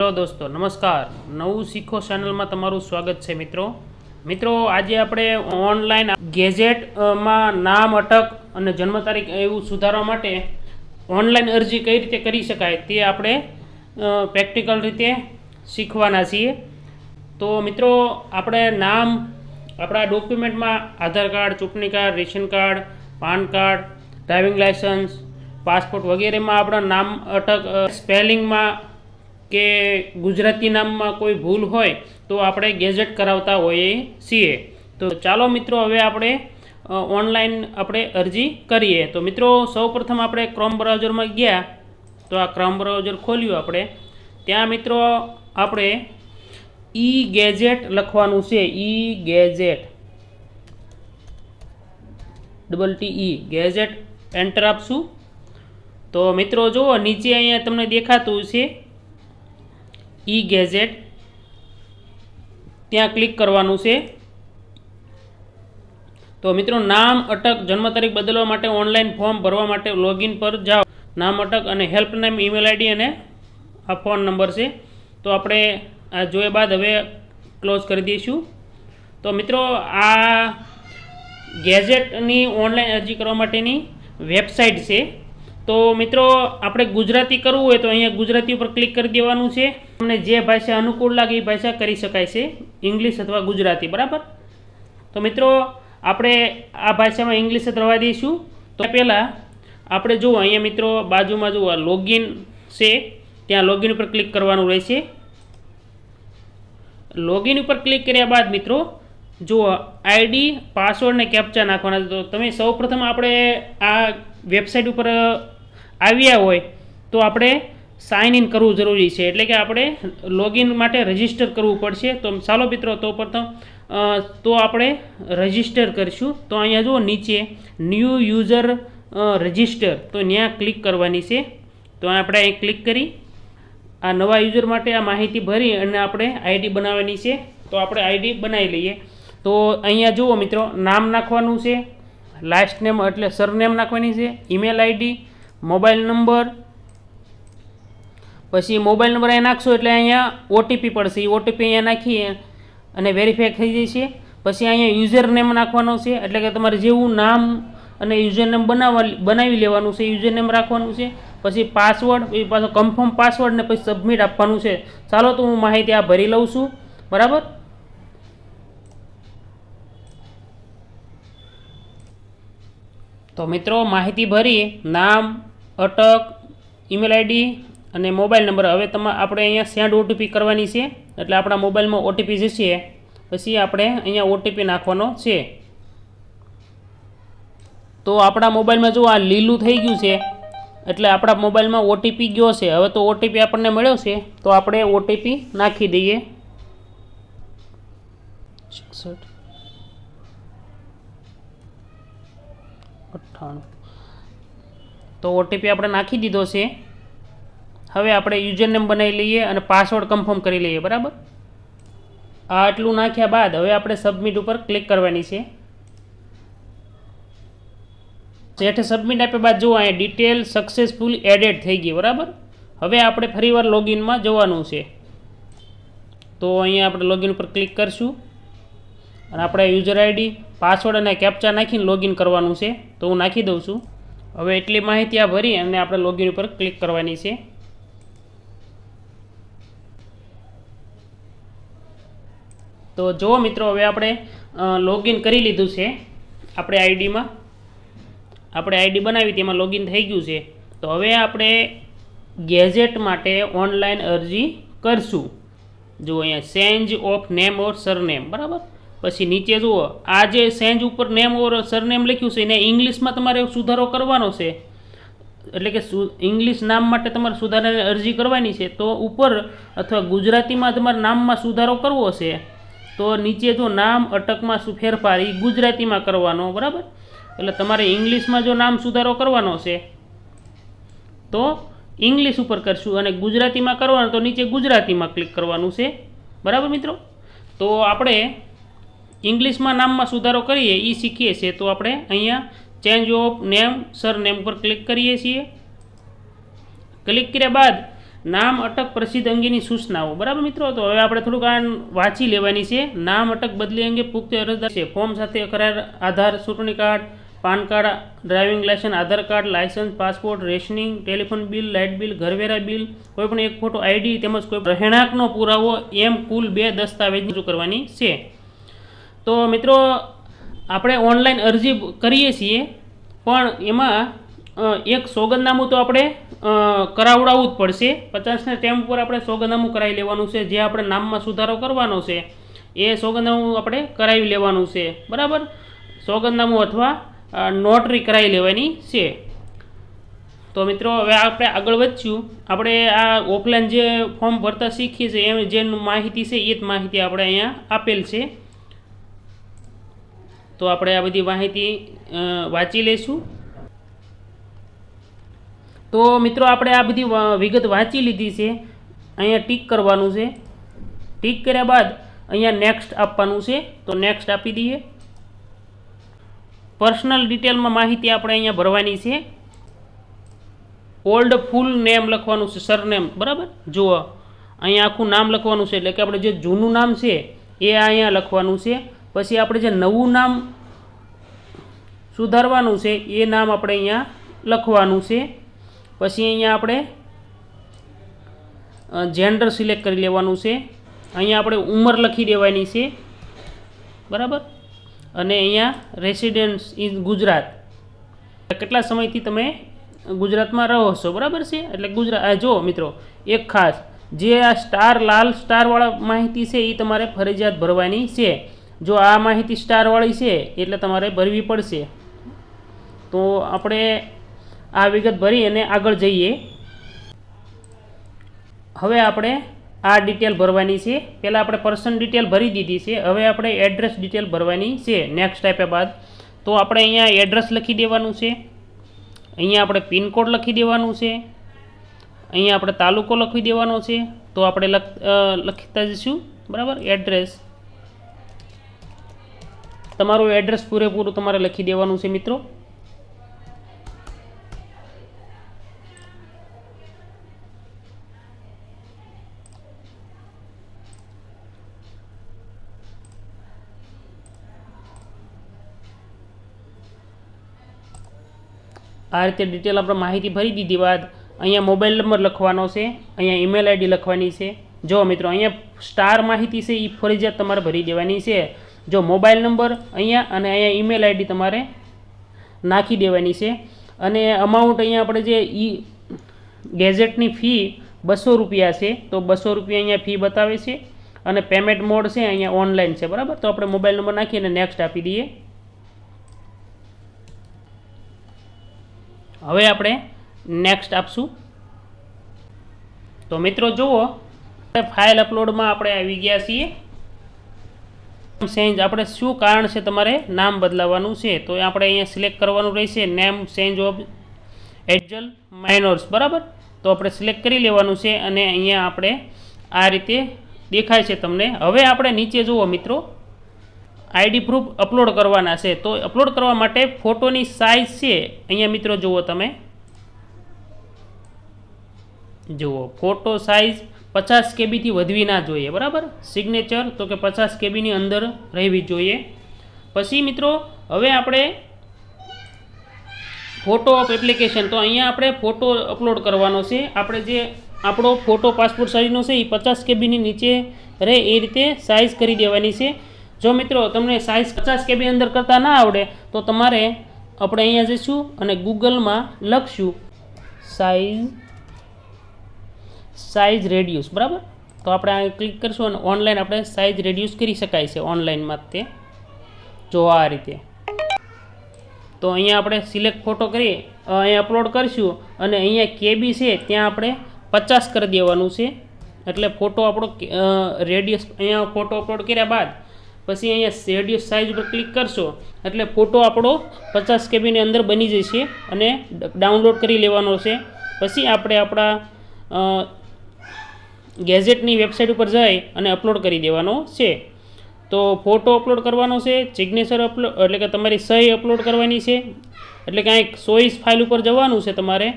Hello દોસ્તો, નમસ્કાર. નવું શીખો ચેનલમાં તમારું સ્વાગત છે મિત્રો. મિત્રો, આજે આપણે ઓનલાઈન ગેજેટમાં નામ અટક અને જન્મ તારીખ એવું સુધારવા માટે ઓનલાઈન અરજી કઈ રીતે કરી શકાય તે આપણે પ્રેક્ટિકલ રીતે શીખવાના છીએ. તો મિત્રો, આપણે નામ, આપણા ડોક્યુમેન્ટમાં આધાર કાર્ડ, ચૂંટણી card, ration card, PAN card, driving license, passport વગેરેમાં આપણા નામ અટક સ્પેલિંગમાં કે ગુજરાતી નામમાં કોઈ ભૂલ હોય તો આપણે ગેજેટ કરાવતા હોઈએ છીએ. તો ચાલો મિત્રો, હવે આપણે ઓનલાઈન આપણે અરજી કરીએ. તો મિત્રો, સૌપ્રથમ આપણે ક્રોમ બ્રાઉઝરમાં ગયા. તો આ ક્રોમ બ્રાઉઝર ખોલ્યું આપણે. ત્યાં મિત્રો, આપણે ઈ ગેજેટ લખવાનું છે. E gazette. Double T E. Gazette, enter આપશું. તો મિત્રો, જુઓ, નીચે અહીંયા તમને દેખાતું છે ઈ ગેજેટ ત્યાં ક્લિક કરવાનું છે. તો મિત્રો, નામ, અટક, જન્મ તારીખ બદલવા માટે ઓનલાઈન ફોર્મ ભરવા માટે લોગિન પર જાઓ. નામ, અટક અને હેલ્પલાઇન ઈમેલ આઈડી અને આ ફોન નંબર છે. તો આપણે આ જોયા બાદ હવે ક્લોઝ કરી દઈશું. તો મિત્રો, આ ગેજેટની ઓનલાઈન અરજી કરવા માટેની વેબસાઇટ છે. તો મિત્રો, આપણે ગુજરાતી કરવું હોય તો અહીંયા ગુજરાતી ઉપર ક્લિક કરી દેવાનું છે. તમને જે ભાષા અનુકૂળ લાગે એ ભાષા કરી શકાય છે. ઇંગ્લિશ અથવા ગુજરાતી, બરાબર? તો મિત્રો, આપણે આ ભાષામાં ઇંગ્લિશ જ રવા દઈશું. તો પહેલાં આપણે જુઓ, અહીંયા મિત્રો, બાજુમાં જુઓ લોગિન છે. ત્યાં લોગિન ઉપર ક્લિક કરવાનું રહેશે. લોગિન ઉપર ક્લિક કર્યા બાદ મિત્રો, જુઓ આઈડી પાસવર્ડ ને કેપ્ચા નાખવાના તો તમે સૌપ્રથમ આપણે આ વેબસાઇટ ઉપર આવ્યા હોય તો આપણે સાઇન ઇન કરવું જરૂરી છે. એટલે કે આપણે લોગિન માટે રજિસ્ટર કરવું પડશે. તો ચાલો મિત્રો, તો પ્રથમ તો આપણે રજિસ્ટર કરીશું. તો અહીંયા જુઓ, નીચે ન્યૂ યુઝર રજિસ્ટર તો ત્યાં ક્લિક કરવાની છે. તો આપણે અહીં ક્લિક કરી. આ નવા યુઝર માટે આ માહિતી ભરી અને આપણે આઈડી બનાવવાની છે. તો આપણે આઈડી બનાવી લઈએ. તો અહીંયા જુઓ મિત્રો, નામ નાખવાનું છે. લાસ્ટ નેમ એટલે સરનેમ નાખવાની છે. Email ID mobile number. પછી મોબાઈલ નંબર અહીંયા નાખશો એટલે અહીંયા ઓટીપી પડશે. ઓટીપી અહીંયા નાખીએ અને વેરીફાઈ થઈ જશે. પછી અહીંયા યુઝર નેમ નાખવાનો છે. એટલે કે તમારે જેવું નામ અને યુઝર નેમ બનાવવા બનાવી લેવાનું છે યુઝર નેમ રાખવાનું છે. પછી પાસવર્ડ એ પાછો કન્ફર્મ પાસવર્ડ ને પછી સબમિટ આપવાનું છે. ચાલો તો હું માહિતી આ ભરી લઉં છું. બરાબર? તો મિત્રો, માહિતી ભરી. નામ અટક ઈમેલ આઈડી અને મોબાઈલ નંબર હવે તમારે આપણે અહીંયા સેન્ડ ઓટીપી કરવાની છે. એટલે આપણા મોબાઈલમાં ઓટીપી જશે પછી આપણે અહીંયા ઓટીપી નાખવાનો છે. તો આપણા મોબાઈલમાં જો આ લીલું થઈ ગયું છે, એટલે આપણા મોબાઈલમાં ઓટીપી ગયો છે. હવે તો ઓટીપી આપણને મળ્યો છે, તો આપણે ઓટીપી નાખી દઈએ. અઠ્ઠાણું. તો ઓટીપી આપણે નાખી દીધો છે. હવે આપણે યુઝર નેમ બનાવી લઈએ અને પાસવર્ડ કન્ફર્મ કરી લઈએ, બરાબર? આ આટલું નાખ્યા બાદ હવે આપણે સબમિટ ઉપર ક્લિક કરવાની છે. જેઠે સબમિટ આપ્યા બાદ જુઓ અહીંયા ડિટેલ સક્સેસફુલ એડેડ થઈ ગઈ, બરાબર? હવે આપણે ફરીવાર લોગિનમાં જવાનું છે. તો અહીંયા આપણે લોગિન ઉપર ક્લિક કરશું. અને આપણે યુઝર આઈડી પાસવર્ડ અને કેપ્ચા નાખીને લોગિન કરવાનું છે. તો હું નાખી દઉં છું. હવે એટલી માહિતી આ ભરી અને આપણે લોગિન ઉપર ક્લિક કરવાની છે. તો જુઓ મિત્રો હવે આપણે લોગિન કરી લીધું છે આપણે આઈડીમાં આપણે આઈડી બનાવી તેમાં લોગિન થઈ ગયું છે. તો હવે આપણે ગેજેટ માટે ઓનલાઈન અરજી કરશું. જુઓ અહીંયા change of name or surname બરાબર? પછી નીચે જુઓ, આ જે સેન્જ ઉપર નેમ ઓર સરનેમ લખ્યું છે, એને ઇંગ્લિશમાં તમારે સુધારો કરવાનો છે. એટલે કે ઇંગ્લિશ નામ માટે તમારે સુધારાની અરજી કરવાની છે. તો ઉપર અથવા ગુજરાતીમાં તમારે નામમાં સુધારો કરવો છે તો નીચે જો નામ અટકમાં શું ફેરફાર એ ગુજરાતીમાં કરવાનો, બરાબર? એટલે તમારે ઇંગ્લિશમાં જો નામ સુધારો કરવાનો છે તો ઇંગ્લિશ ઉપર કરશું અને ગુજરાતીમાં કરવાનું, તો નીચે ગુજરાતીમાં ક્લિક કરવાનું છે. બરાબર મિત્રો? તો આપણે ઇંગ્લિશમાં નામમાં સુધારો કરીએ એ શીખીએ છીએ. તો આપણે અહીંયા change of name surname પર ક્લિક કરીએ છીએ. ક્લિક કર્યા બાદ નામ અટક પ્રસિદ્ધ અંગેની સૂચનાઓ. બરાબર મિત્રો? તો હવે આપણે થોડુંક આ વાંચી લેવાની છે. નામ અટક બદલી અંગે પુખ્ત અરજદાર છે. ફોર્મ સાથે કરાર આધાર, ચૂંટણી card, PAN card, driving license Aadhaar card license passport, rationing, telephone bill, light bill, ઘરવેરા bill કોઈ પણ એક ફોટો આઈડી તેમજ કોઈ રહેણાંકનો પુરાવો એમ કુલ બે દસ્તાવેજ રજૂ કરવાની છે. તો મિત્રો, આપણે ઓનલાઈન અરજી કરીએ છીએ, પણ એમાં એક સોગંદનામું તો આપણે કરાવડાવવું જ પડશે. પચાસના ટેમ્પ પર આપણે સોગંદનામું કરાવી લેવાનું છે. જે આપણે નામમાં સુધારો કરવાનો છે, એ સોગંદનામું આપણે કરાવી લેવાનું છે. બરાબર? સોગંદનામું અથવા નોટરી કરાવી લેવાની છે. તો મિત્રો, હવે આપણે આગળ વધશું. આપણે આ ઓફલાઈન જે ફોર્મ ભરતા શીખીએ છીએ, એમ જે માહિતી છે, એ જ માહિતી આપણે અહીંયા આપેલ છે. તો આપણે આ બધી માહિતી વાંચી લઈશું. તો મિત્રો, આપણે આ બધી વિગત વાંચી લીધી છે. અહીંયા ટીક કરવાનું છે. ટીક કર્યા બાદ અહીંયા નેક્સ્ટ આપવાનું છે. તો નેક્સ્ટ આપી દઈએ. પર્સનલ ડિટેલમાં માહિતી આપણે અહીંયા ભરવાની છે. ઓલ્ડ ફૂલ નેમ લખવાનું છે, સરનેમ. બરાબર? જુઓ. અહીંયા આખું નામ લખવાનું છે, એટલે કે આપણે જે જૂનું નામ છે, એ અહીંયા લખવાનું છે. પછી આપણે જે નવું નામ સુધારવાનું છે, એ નામ આપણે અહીંયા લખવાનું છે. પછી અહીંયા આપણે જેન્ડર સિલેક્ટ કરી લેવાનું છે. અહીંયા આપણે ઉંમર લખી દેવાની છે. બરાબર? અને અહીંયા રેસિડેન્સ ઇન ગુજરાત. કેટલા સમયથી તમે ગુજરાતમાં રહો છો? બરાબર છે? એટલે ગુજરાત જો મિત્રો, એક ખાસ, જે આ સ્ટાર લાલ સ્ટારવાળા માહિતી છે, એ તમારે ફરજિયાત ભરવાની છે. જો આ માહિતી સ્ટારવાળી છે, એટલે તમારે ભરવી પડશે. તો આપણે આ વિગત ભરી અને આગળ જઈએ. હવે આપણે આ ડિટેલ ભરવાની છે. પહેલાં આપણે પર્સન ડિટેલ ભરી દીધી છે. હવે આપણે એડ્રેસ ડિટેલ ભરવાની છે, નેક્સ્ટ આપ્યા બાદ. તો આપણે અહીંયા એડ્રેસ લખી દેવાનું છે. અહીંયા આપણે પિનકોડ લખી દેવાનું છે. અહીંયા આપણે તાલુકો લખી દેવાનો છે. તો આપણે લખ લખતા જઈશું. બરાબર? એડ્રેસ. તમારું એડ્રેસ પૂરેપૂરું તમારે લખી દેવાનું છે, મિત્રો. આ રીતે ડિટેલ આપણે માહિતી ભરી દીધી બાદ અહીંયા મોબાઈલ નંબર લખવાનો છે, અહીંયા ઈમેલ આઈડી લખવાની છે. જો મિત્રો અહીંયા સ્ટાર માહિતી છે એ ફરજિયાત તમારે ભરી દેવાની છે. જો મોબાઈલ નંબર અહીંયા અને અહીંયા ઈમેલ આઈડી તમારે નાખી દેવાની છે. અને અમાઉન્ટ અહીંયા આપણે જે ઈ ગેઝેટની ફી બસો રૂપિયા છે, તો બસો રૂપિયા અહીંયા ફી બતાવે છે. અને પેમેન્ટ મોડ છે અહીંયા ઓનલાઈન છે, બરાબર? તો આપણે મોબાઈલ નંબર નાખીને નેક્સ્ટ આપી દઈએ. હવે આપણે નેક્સ્ટ આપશું. તો મિત્રો જુઓ, ફાઇલ અપલોડમાં આપણે આવી ગયા છીએ. ચેન્જ આપણે શું કારણ છે તમારે નામ બદલાવવાનું છે? તો આપણે અહીંયા સિલેક્ટ કરવાનું રહેશે. નેમ ચેન્જ ઓફ એડજલ માઇનોર્સ બરાબર? તો આપણે સિલેક્ટ કરી લેવાનું છે અને અહીંયા આપણે આ રીતે દેખાય છે તમને. હવે આપણે નીચે જુઓ મિત્રો. આઈડી પ્રૂફ અપલોડ કરવાના છે. તો અપલોડ કરવા માટે ફોટોની સાઇઝ છે. અહીંયા મિત્રો જુઓ તમે. જુઓ, ફોટો સાઇઝ પચાસ કેબીથી વધવી ના જોઈએ, બરાબર? સિગ્નેચર તો કે પચાસ કેબીની અંદર રહેવી જોઈએ. પછી મિત્રો, હવે આપણે ફોટો ઓફ એપ્લિકેશન તો અહીંયા આપણે ફોટો અપલોડ કરવાનો છે. આપણે જે આપણો ફોટો પાસપોર્ટ સાઇઝનો છે એ પચાસ કેબીની નીચે રહે, એ રીતે સાઇઝ કરી દેવાની છે. જો મિત્રો, તમને સાઇઝ પચાસ કેબી અંદર કરતાં ના આવડે, તો તમારે આપણે અહીંયા જઈશું અને ગૂગલમાં લખશું સાઇઝ સાઇઝ રેડિયુસ બરાબર? તો આપણે આ ક્લિક કરીશું અને ઓનલાઈન આપણે સાઇઝ રેડ્યુસ કરી શકાય છે ઓનલાઈનમાં તે. જો આ રીતે. તો અહીંયા આપણે સિલેક્ટ ફોટો કરી અહીંયા અપલોડ કરીશું અને અહીંયા કેબી છે, ત્યાં આપણે પચાસ કરી દેવાનું છે. એટલે ફોટો આપણો રેડિયસ અહીંયા ફોટો અપલોડ કર્યા બાદ પછી અહીંયા રેડિયસ સાઇઝ ઉપર ક્લિક કરશો, એટલે ફોટો આપણો પચાસ કેબીની અંદર બની જશે અને ડાઉનલોડ કરી લેવાનો છે. પછી આપણે આપણા ગેઝેટની વેબસાઇટ ઉપર જઈ અને અપલોડ કરી દેવાનો છે. તો ફોટો અપલોડ કરવાનો છે, સિગ્નેચર અપલોડ એટલે કે તમારી સહી અપલોડ કરવાની છે. એટલે કે અહીં ચોઈસ ફાઇલ ઉપર જવાનું છે તમારે.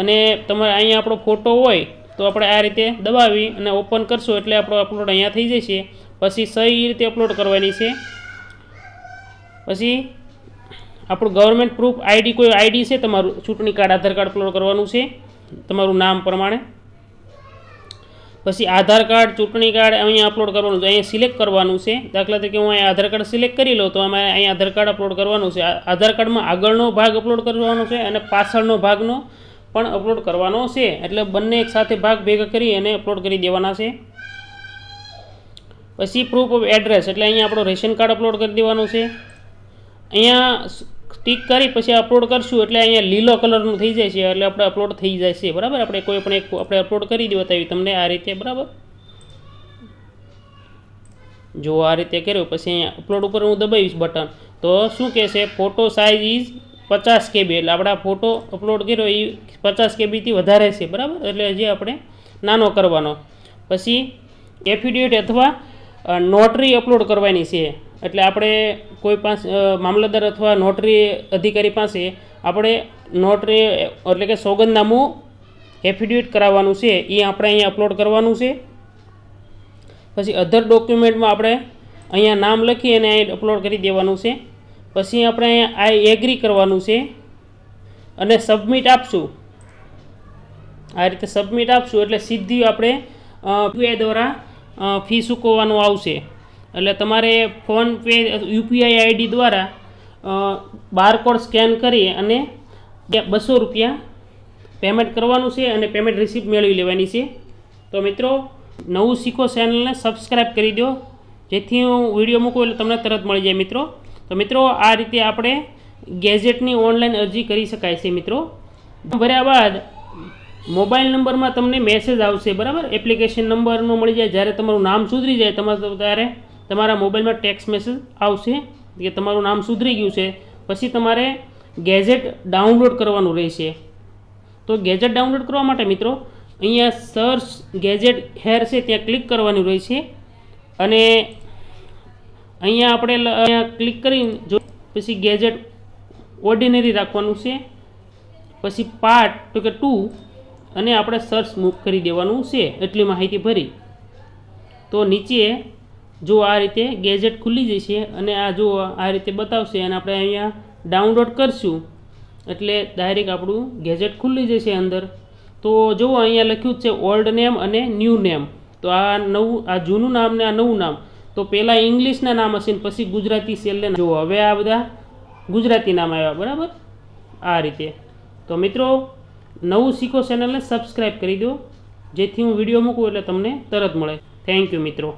અને તમારે અહીંયા આપણો ફોટો હોય તો આપણે આ રીતે દબાવી અને ઓપન કરશું એટલે આપણો અપલોડ અહીંયા થઈ જશે. પછી સહી રીતે અપલોડ કરવાની છે. પછી આપણું ગવર્મેન્ટ પ્રૂફ આઈડી, કોઈ આઈડી છે તમારું? ચૂંટણી કાર્ડ, આધાર કાર્ડ અપલોડ કરવાનું છે. તમારું નામ પ્રમાણે. પછી આધાર કાર્ડ, ચૂંટણી કાર્ડ અહીંયા અપલોડ કરવાનું છે. અહીંયા સિલેક્ટ કરવાનું છે. દાખલા તરીકે હું અહીંયા આધાર કાર્ડ સિલેક્ટ કરી લઉં તો અમે અહીંયા આધાર કાર્ડ અપલોડ કરવાનું છે. આધાર કાર્ડમાં આગળનો ભાગ અપલોડ કરવાનો છે અને પાછળનો ભાગનો પણ અપલોડ કરવાનો છે. એટલે બંને એક સાથે ભાગ ભેગા કરી અને અપલોડ કરી દેવાના છે. પછી પ્રૂફ ઓફ એડ્રેસ એટલે અહીંયા આપણો રેશન કાર્ડ અપલોડ કરી દેવાનું છે. અહીંયા ટીક કરી પછી અપલોડ કરશું એટલે અહીંયા લીલો કલરનું થઈ જાય છે, એટલે આપણે અપલોડ થઈ જાય છે. બરાબર? આપણે કોઈ પણ એક આપણે અપલોડ કરી બતાવી તમને આ રીતે, બરાબર? જો આ રીતે કર્યો, પછી અહીંયા અપલોડ ઉપર હું દબાવીશ બટન તો શું કહેશે ફોટો સાઇઝ ઇઝ પચાસ કેબી એટલે આપણા ફોટો અપલોડ કર્યો એ પચાસ કેબીથી વધારે છે, બરાબર? એટલે જે આપણે નાનો કરવાનો. પછી એફિડેવિટ અથવા નોટરી અપલોડ કરવાની છે. એટલે આપણે કોઈ પાસે મામલતદાર અથવા નોટરી અધિકારી પાસે આપણે નોટરી, એટલે કે સોગંદનામું એફિડેવિટ કરાવવાનું છે, એ આપણે અહીંયા અપલોડ કરવાનું છે. પછી અધર ડોક્યુમેન્ટમાં આપણે અહીંયા નામ લખી અને અહીં અપલોડ કરી દેવાનું છે. પછી આપણે અહીંયા આ એગ્રી કરવાનું છે. અને સબમિટ આપશું. આ રીતે સબમિટ આપશું, એટલે સીધી આપણે યુપીઆઈ દ્વારા ફી ચૂકવવાનું આવશે. એટલે તમારે ફોન પે, યુપીઆઈ આઈડી દ્વારા બારકોડ સ્કેન કરી અને બસો રૂપિયા પેમેન્ટ કરવાનું છે અને પેમેન્ટ રિસિપ્ટ મેળવી લેવાની છે. તો મિત્રો, નવું શીખો ચેનલને સબસ્ક્રાઈબ કરી દો. જેથી હું વીડિયો મૂકું એટલે તમને તરત મળી જાય મિત્રો. તો મિત્રો, આ રીતે આપણે ગેજેટની ઓનલાઈન અરજી કરી શકાય છે મિત્રો. ભર્યા બાદ મોબાઈલ નંબરમાં તમને મેસેજ આવશે, બરાબર? એપ્લિકેશન નંબરનો મળી જાય. જ્યારે તમારું નામ સુધરી જાય, તમારે ત્યારે તમારા મોબાઈલમાં ટેક્સ્ટ મેસેજ આવશે કે તમારું નામ સુધરી ગયું છે, પછી તમારે ગેજેટ ડાઉનલોડ કરવાનું રહેશે. તો ગેજેટ ડાઉનલોડ કરવા માટે મિત્રો, અહીંયા સર્ચ ગેજેટ હેર છે, ત્યાં ક્લિક કરવાનું રહેશે. અને અહીંયા આપણે અહીંયા ક્લિક કરીને જો, પછી ગેજેટ ઓર્ડિનરી રાખવાનું છે, પછી પાર્ટ તો કે ટુ અને આપણે સર્ચ મૂક કરી દેવાનું છે, એટલી માહિતી ભરી. તો નીચે જો આ રીતે ગેજેટ ખુલી જશે અને આ જો આ રીતે બતાવશે અને આપણે અહીંયા ડાઉનલોડ કરશું, એટલે ડાયરેક્ટ આપણું ગેજેટ ખુલ્લી જશે અંદર. તો જુઓ અહીંયા લખ્યું છે ઓલ્ડ નેમ અને ન્યૂ નેમ તો આ નવું, આ જૂનું નામ ને આ નવું નામ. તો પહેલાં ઇંગ્લિશના નામ હશે ને પછી ગુજરાતી સેલને જુઓ હવે આ બધા ગુજરાતી નામ આવ્યા, બરાબર? આ રીતે. તો મિત્રો, નવું શીખો ચેનલને સબસ્ક્રાઈબ કરી દો. જેથી હું વીડિયો મૂકું એટલે તમને તરત મળે. થેન્ક યુ મિત્રો.